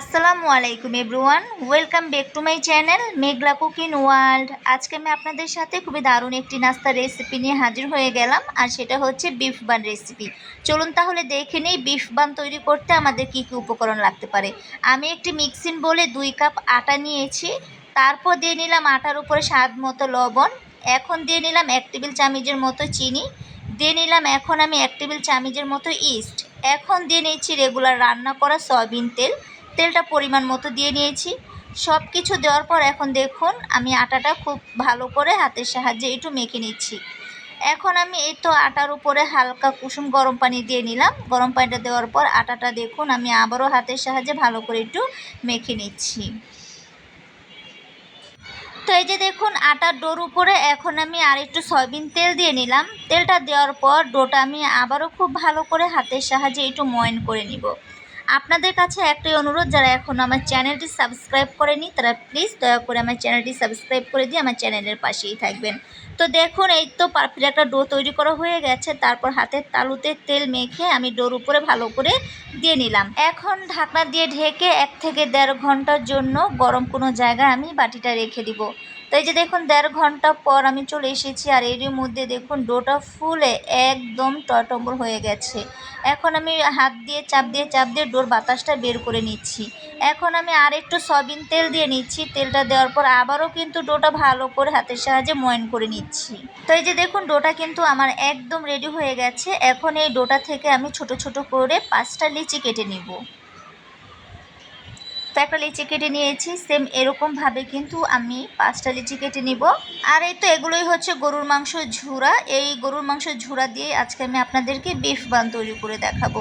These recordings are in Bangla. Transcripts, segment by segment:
আসসালামু আলাইকুম everyone, welcome back to my channel Meghla cooking world. আজকে আমি আপনাদের সাথে খুবই দারুণ একটি নাস্তার রেসিপি নিয়ে হাজির হয়ে গেলাম, আর সেটা হচ্ছে বিফ বান রেসিপি চলুন তাহলে দেখে নিই বিফ বান তৈরি করতে আমাদের কী কী উপকরণ লাগতে পারে। আমি একটি মিক্সিং বলে দুই কাপ আটা নিয়েছি, তারপর দিয়ে নিলাম আটার উপরে স্বাদ মতো লবণ, এখন দিয়ে নিলাম এক টেবিল চামচের মতো চিনি, দিয়ে নিলাম এখন আমি এক টেবিল চামচের মতো ইস্ট এখন দিয়ে নিচ্ছি রেগুলার রান্না করা সয়াবিন তেল তেলটা পরিমাণ মতো দিয়ে নিয়েছি। সব কিছু দেওয়ার পর এখন দেখুন, আমি আটাটা খুব ভালো করে হাতের সাহায্যে একটু মেখে নিচ্ছি। এখন আমি এই তো আটার উপরে হালকা কুসুম গরম পানি দিয়ে নিলাম। গরম পানিটা দেওয়ার পর আটাটা দেখুন, আমি আবারও হাতের সাহায্যে ভালো করে একটু মেখে নিচ্ছি। তো এই যে দেখুন, আটার ডোর উপরে এখন আমি আর একটু সয়াবিন তেল দিয়ে নিলাম। তেলটা দেওয়ার পর ডোটা আমি আবারও খুব ভালো করে হাতের সাহায্যে একটু ময়ন করে নিব। আপনাদের কাছে একটাই অনুরোধ, যারা এখন আমার চ্যানেলটি সাবস্ক্রাইব করেনি, তারা প্লিজ দয়া করে আমার চ্যানেলটি সাবস্ক্রাইব করে দিয়ে আমার চ্যানেলের পাশেই থাকবেন। তো দেখুন, এই তো পারফেক্ট একটা ডো তৈরি করা হয়ে গেছে। তারপর হাতের তালুতে তেল মেখে আমি ডোর উপরে ভালো করে দিয়ে নিলাম। এখন ঢাকনা দিয়ে ঢেকে এক থেকে দেড় ঘণ্টার জন্য গরম কোনো জায়গায় আমি বাটিটা রেখে দিব। তো এই যে দেখুন, দেড় ঘণ্টা পর আমি চলে এসেছি আর এরই মধ্যে দেখুন, ডোটা ফুলে একদম টটম্বর হয়ে গেছে। এখন আমি হাত দিয়ে চাপ দিয়ে চাপ দিয়ে ডোর বাতাসটা বের করে নিচ্ছি। এখন আমি আর একটু সয়াবিন তেল দিয়ে নিচ্ছি। তেলটা দেওয়ার পর আবারও কিন্তু ডোটা ভালো করে হাতের সাহায্যে ময়ন করে নিচ্ছি। তো এই যে দেখুন, ডোটা কিন্তু আমার একদম রেডি হয়ে গেছে। এখন এই ডোটা থেকে আমি ছোট ছোট করে পাঁচটা লিচি কেটে নিব। তো একটা লিচি কেটে নিয়েছি। সেম এরকমভাবে কিন্তু আমি পাঁচটা লিচি কেটে নিব। আর এই তো এগুলোই হচ্ছে গরুর মাংস ঝুরা। এই গরুর মাংস ঝুরা দিয়ে আজকে আমি আপনাদেরকে বিফ বান তৈরি করে দেখাবো।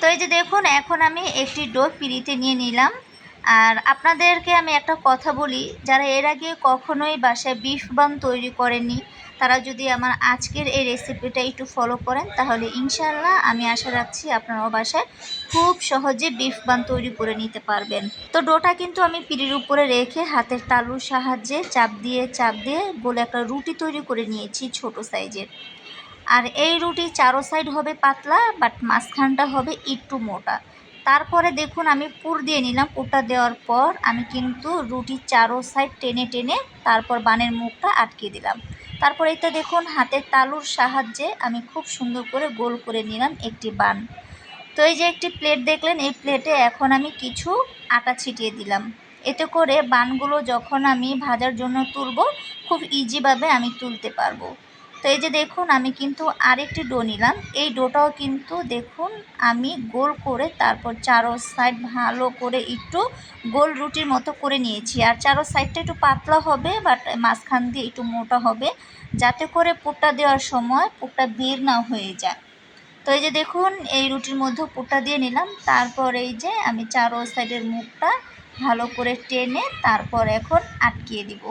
তো এই যে দেখুন, এখন আমি একটি ডো পিড়িতে নিয়ে নিলাম। আর আপনাদেরকে আমি একটা কথা বলি, যারা এর আগে কখনোই বাসায় বিফ বান তৈরি করেনি তারা যদি আমার আজকের এই রেসিপিটা একটু ফলো করেন, তাহলে ইনশাল্লাহ আমি আশা রাখছি আপনারাও বাসায় খুব সহজে বিফ বান তৈরি করে নিতে পারবেন। তো ডোটা কিন্তু আমি পিড়ির উপরে রেখে হাতের তালুর সাহায্যে চাপ দিয়ে চাপ দিয়ে বলে একটা রুটি তৈরি করে নিয়েছি ছোট সাইজের। আর এই রুটি চারো সাইড হবে পাতলা বাট মাঝখানটা হবে একটু মোটা। তারপরে দেখুন আমি পুর দিয়ে নিলাম। পুরটা দেওয়ার পর আমি কিন্তু রুটির চারো সাইড টেনে টেনে তারপর বানের মুখটা আটকে দিলাম। তারপর এটা দেখুন হাতের তালুর সাহায্যে আমি খুব সুন্দর করে গোল করে নিলাম একটি বান। তো এই যে একটি প্লেট দেখলেন, এই প্লেটে এখন আমি কিছু আটা ছিটিয়ে দিলাম। এতে করে বানগুলো যখন আমি ভাজার জন্য তুলব, খুব ইজিভাবে আমি তুলতে পারব। তো এই যে দেখুন, আমি কিন্তু আরেকটি ডো নিলাম। এই ডোটাও কিন্তু দেখুন, আমি গোল করে তারপর চারো সাইড ভালো করে একটু গোল রুটির মতো করে নিয়েছি। আর চারো সাইডটা একটু পাতলা হবে, বাট মাঝখান দিয়ে একটু মোটা হবে, যাতে করে পুরটা দেওয়ার সময় পুরটা বের না হয়ে যায়। তো এই যে দেখুন, এই রুটির মধ্যে পুরটা দিয়ে নিলাম। তারপর এই যে আমি চারো সাইডের মুখটা ভালো করে টেনে তারপর এখন আটকিয়ে দিব।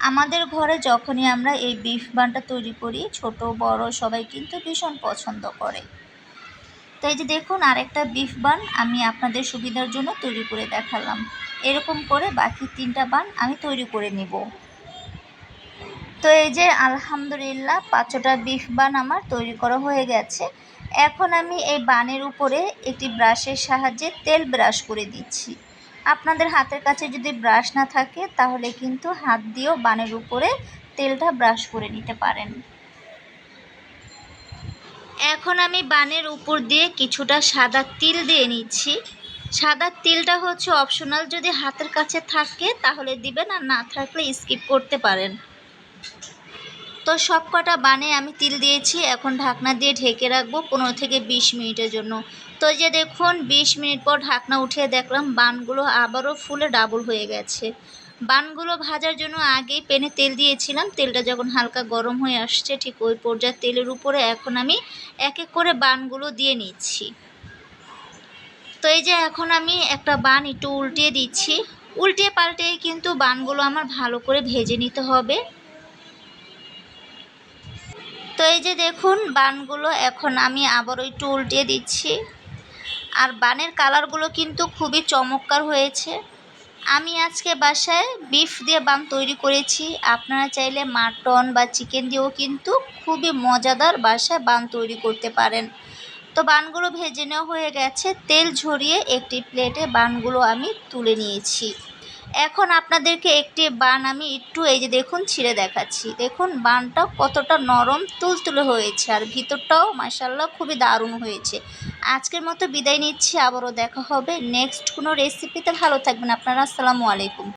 আমাদের ঘরে যখনই আমরা এই বিফ বানটা তৈরি করি, ছোট, বড়, সবাই কিন্তু ভীষণ পছন্দ করে। তো এই যে দেখুন, আরেকটা বিফ বান আমি আপনাদের সুবিধার জন্য তৈরি করে দেখালাম। এরকম করে বাকি তিনটা বান আমি তৈরি করে নিব। তো এই যে আলহামদুলিল্লাহ পাঁচটা বিফ বান আমার তৈরি করা হয়ে গেছে। এখন আমি এই বানের উপরে একটি ব্রাশের সাহায্যে তেল ব্রাশ করে দিচ্ছি। আপনাদের হাতের কাছে যদি ব্রাশ না থাকে, তাহলে কিন্তু হাত দিয়েও বানের উপরে তেলটা ব্রাশ করে নিতে পারেন। এখন আমি বানের উপর দিয়ে কিছুটা সাদা তিল দিয়ে নিচ্ছি। সাদা তিলটা হচ্ছে অপশনাল যদি হাতের কাছে থাকে, তাহলে দিবেন, আর না থাকলে স্কিপ করতে পারেন। তো সব কটা বানে আমি তিল দিয়েছি। এখন ঢাকনা দিয়ে ঢেকে রাখব পনেরো থেকে বিশ মিনিটের জন্য। তো যে দেখুন, বিশ মিনিট পর ঢাকনা উঠিয়ে দেখলাম বানগুলো আবারও ফুলে ডাবল হয়ে গেছে। বানগুলো ভাজার জন্য আগেই পেনে তেল দিয়েছিলাম। তেলটা যখন হালকা গরম হয়ে আসছে, ঠিক ওই পর্যায়ে তেলের উপরে এখন আমি এক এক করে বানগুলো দিয়ে নিচ্ছি। তো এই যে এখন আমি একটা বান একটু উল্টিয়ে দিচ্ছি। উল্টিয়ে পাল্টে কিন্তু বানগুলো আমার ভালো করে ভেজে নিতে হবে। তো এই যে দেখুন, বানগুলো এখন আমি আবারও একটু উল্টিয়ে দিচ্ছি। আর বানের কালারগুলো কিন্তু খুবই চমৎকার হয়েছে। আমি আজকে বাসায় বিফ দিয়ে বান তৈরি করেছি। আপনারা চাইলে মাটন বা চিকেন দিয়েও কিন্তু খুবই মজাদার বাসায় বান তৈরি করতে পারেন। তো বানগুলো ভেজে নেওয়া হয়ে গেছে। তেল ঝরিয়ে একটি প্লেটে বানগুলো আমি তুলে নিয়েছি। এখন আপনাদেরকে একটি বান আমি একটু এই যে দেখুন, ছিঁড়ে দেখাচ্ছি। দেখুন, বানটা কতটা নরম, তুলতুলে হয়েছে আর ভিতরটাও মাসাল্লাহ খুবই দারুণ হয়েছে। আজকের মতো বিদায় নিচ্ছি, আবারও দেখা হবে। নেক্সট কোনো রেসিপিতে ভালো থাকবেন। আপনারা, আসসালামু আলাইকুম।